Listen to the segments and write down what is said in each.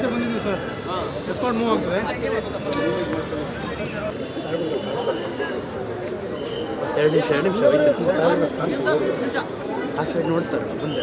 ಆಚೆ ಬಂದಿದ್ದೀವಿ sir. Escort move ಆಗ್ತದೆ. ಎರಡು ನಿಮಿಷ ಎರಡು ನಿಮಿಷ ಆ ಸೈಡ್ ನೋಡ್ತಾರೆ ಮುಂದೆ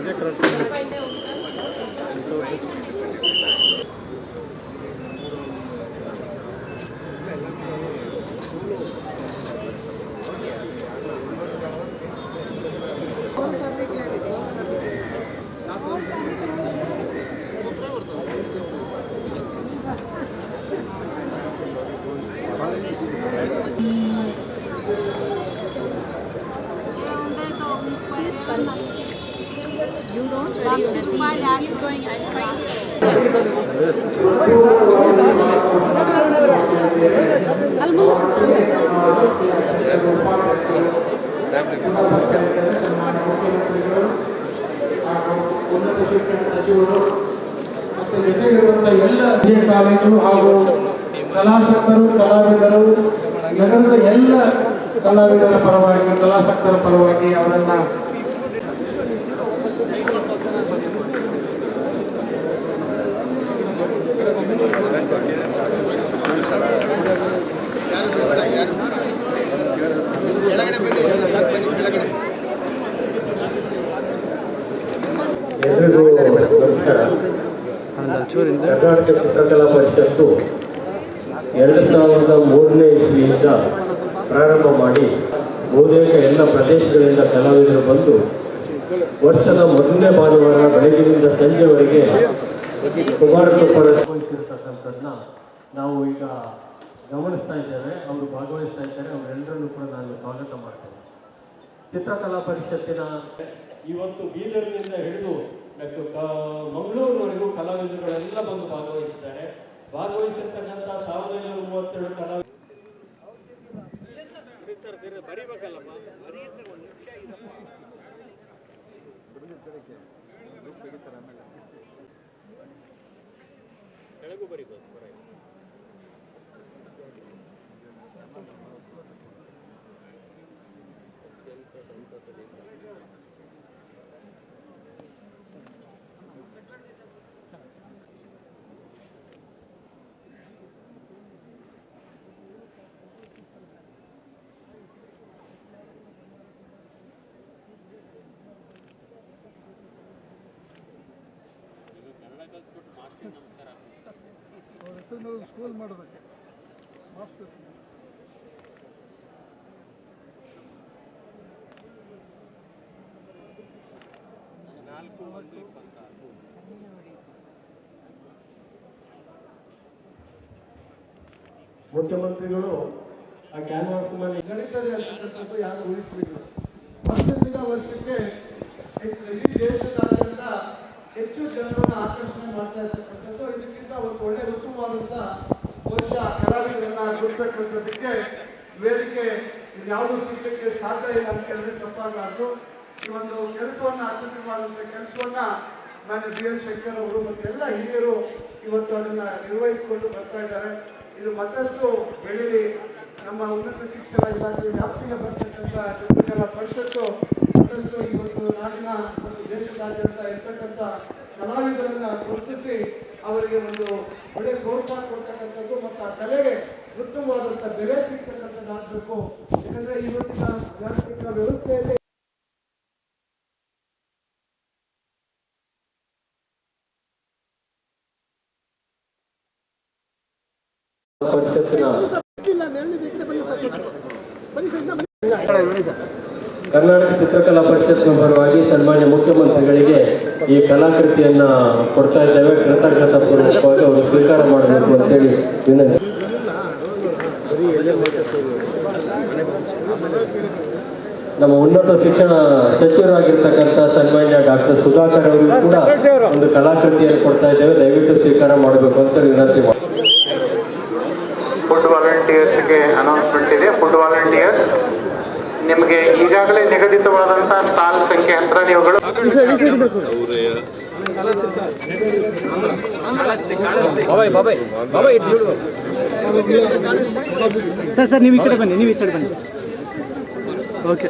Где красивый? ಉನ್ನತ ಶಿಕ್ಷಣ ಸಚಿವರು ಮತ್ತು ಜೊತೆಗಿರುವಂತಹ ಎಲ್ಲ ಕಾಲೇಜು ಹಾಗೂ ಕಲಾಸಕ್ತರು ಕಲಾವಿದರು ನಗರದ ಎಲ್ಲ ಕಲಾವಿದರ ಪರವಾಗಿ ಕಲಾಸಕ್ತರ ಪರವಾಗಿ ಅವರನ್ನ ನಮಸ್ಕಾರ. ಕರ್ನಾಟಕ ಚಿತ್ರಕಲಾ ಪರಿಷತ್ತು ಎರಡು ಸಾವಿರದ ಮೂರನೇ ಇಸ್ವಿಯಿಂದ ಪ್ರಾರಂಭ ಮಾಡಿ ಬಹುತೇಕ ಎಲ್ಲ ಪ್ರದೇಶಗಳಿಂದ ಕಲಾವಿದರು ಬಂದು ವರ್ಷದ ಮೊದಲನೇ ಭಾನುವಾರ ಬೆಳಗಿನಿಂದ ಸಂಜೆವರೆಗೆ ಕುಮಾರಕೃಪರ ವಹಿಸಿರ್ತಕ್ಕಂಥದ್ದನ್ನ ನಾವು ಈಗ ಗಮನಿಸ್ತಾ ಇದ್ದೇವೆ. ಅವರು ಭಾಗವಹಿಸ್ತಾ ಇದ್ದಾರೆ. ಅವರೆಲ್ಲರನ್ನೂ ಕೂಡ ನಾನು ಸ್ವಾಗತ ಮಾಡ್ತೇನೆ. ಚಿತ್ರಕಲಾ ಪರಿಷತ್ತಿನ ಇವತ್ತು ಬೀದರ್ನಿಂದ ಹಿಡಿದು ಮತ್ತು ಮಂಗಳೂರಿನವರೆಗೂ ಕಲಾವಿದರುಗಳೆಲ್ಲ ಬಂದು ಭಾಗವಹಿಸಿದ್ದಾರೆ. ಭಾಗವಹಿಸಿರ್ತಕ್ಕಂಥ ಸಾವಿರದ ಐನೂರ ಮೂವತ್ತೆರಡು ಕಲಾವಿದರು ಅವ್ರ ಹೆಸರಿನಲ್ಲಿ ಸ್ಕೂಲ್ ಮಾಡೋದಕ್ಕೆ ಮಾಸ್ಟರ್ ಮುಖ್ಯಮಂತ್ರಿಗಳು ಆ ಕ್ಯಾನ್ವಾಸ್ ಮೇಲೆ ನಡೀತದೆ ಅಂತಕ್ಕಂಥದ್ದು ಯಾರು ಊಹಿಸಲಿಲ್ಲ. ವರ್ಷದಿಂದ ವರ್ಷಕ್ಕೆ ಹೆಚ್ಚು ಇಡೀ ದೇಶದಾದ್ಯಂತ ಹೆಚ್ಚು ಜನರನ್ನು ಆಕರ್ಷಣೆ ಮಾಡ್ತಾ ಇರ್ತಕ್ಕಂಥದ್ದು ಇದಕ್ಕಿಂತ ಒಂದು ಒಳ್ಳೆ ಉತ್ತಮವಾದಂಥ ಬಹುಶಃ ಕಲಾವಿದರನ್ನ ಗುರುತಕ್ಕಂಥದ್ದಕ್ಕೆ ವೇದಿಕೆ ಯಾವುದು ಸಿಗಲಿಕ್ಕೆ ಸಾಧ್ಯ ಇಲ್ಲ ಅಂತ ಹೇಳಿದ್ರೆ ತಪ್ಪಾಗಲಾರ್ದು. ಈ ಒಂದು ಕೆಲಸವನ್ನ ಅತ್ಯುತ್ತಮವಾದಂಥ ಕೆಲಸವನ್ನ ಮಾನ್ಯ ಬಿ ಎಲ್ ಶಂಕರ್ ಅವರು ಮತ್ತು ಎಲ್ಲ ಹಿರಿಯರು ಇವತ್ತು ಅದನ್ನ ನಿರ್ವಹಿಸಿಕೊಂಡು ಬರ್ತಾ ಇದ್ದಾರೆ. ಇದು ಮತ್ತಷ್ಟು ಬೆಳೀಲಿ ನಮ್ಮ ಉನ್ನತ ಶಿಕ್ಷಣ ಇಲಾಖೆ ವ್ಯಾಪ್ತಿಗೆ ಬರ್ತಕ್ಕಂಥ ಚಿತ್ರಕಲಾ ಪರಿಷತ್ತು ಮತ್ತಷ್ಟು ಇವತ್ತು ನಾಡಿನ ಒಂದು ದೇಶದಾದ್ಯಂತ ಇರ್ತಕ್ಕಂಥ ಕಲಾವಿದರನ್ನ ಗುರುತಿಸಿ ಅವರಿಗೆ ಒಂದು ಒಳ್ಳೆ ಪ್ರೋತ್ಸಾಹ ಕೊಡ್ತಕ್ಕಂಥದ್ದು ಮತ್ತು ಆ ಕಲೆಗೆ ಉತ್ತಮವಾದಂಥ ಬೆಲೆ ಸಿಗ್ತಕ್ಕಂಥದ್ದಾಗಬೇಕು ಯಾಕಂದ್ರೆ ಇವತ್ತಿನ ಜಾಗತಿಕ ವ್ಯವಸ್ಥೆಯಲ್ಲಿ ಪರಿಷತ್ತಿನ ಕರ್ನಾಟಕ ಚಿತ್ರಕಲಾ ಪರಿಷತ್ನ ಪರವಾಗಿ ಸನ್ಮಾನ್ಯ ಮುಖ್ಯಮಂತ್ರಿಗಳಿಗೆ ಈ ಕಲಾಕೃತಿಯನ್ನ ಕೊಡ್ತಾ ಇದ್ದೇವೆ. ಕೃತಜ್ಞತಾ ಪೂರ್ವಕವಾಗಿ ಅವರು ಸ್ವೀಕಾರ ಮಾಡಬೇಕು ಅಂತೇಳಿ ವಿನಂತಿ. ನಮ್ಮ ಉನ್ನತ ಶಿಕ್ಷಣ ಸಚಿವರಾಗಿರ್ತಕ್ಕಂಥ ಸನ್ಮಾನ್ಯ ಡಾಕ್ಟರ್ ಸುಧಾಕರ್ ಅವರಿಗೂ ಕೂಡ ಒಂದು ಕಲಾಕೃತಿಯನ್ನು ಕೊಡ್ತಾ ಇದ್ದೇವೆ. ದಯವಿಟ್ಟು ಸ್ವೀಕಾರ ಮಾಡಬೇಕು ಅಂತ ವಿನಂತಿ ಮಾಡಿ ಫುಡ್ ವಾಲಂಟಿಯರ್ಸ್ಗೆ ಅನೌನ್ಸ್ಮೆಂಟ್ ಇದೆ. ಫುಡ್ ವಾಲಂಟಿಯರ್ಸ್ ನಿಮಗೆ ಈಗಾಗಲೇ ನಿಗದಿತವಾದಂಥ ಸಾಲು ಸಂಖ್ಯೆ ಅಂತ ನೀವುಗಳು. ಸರ್ ಸರ್, ನೀವು ಈ ಕಡೆ ಬನ್ನಿ, ನೀವು ಈ ಸೈಡ್ ಬನ್ನಿ ಓಕೆ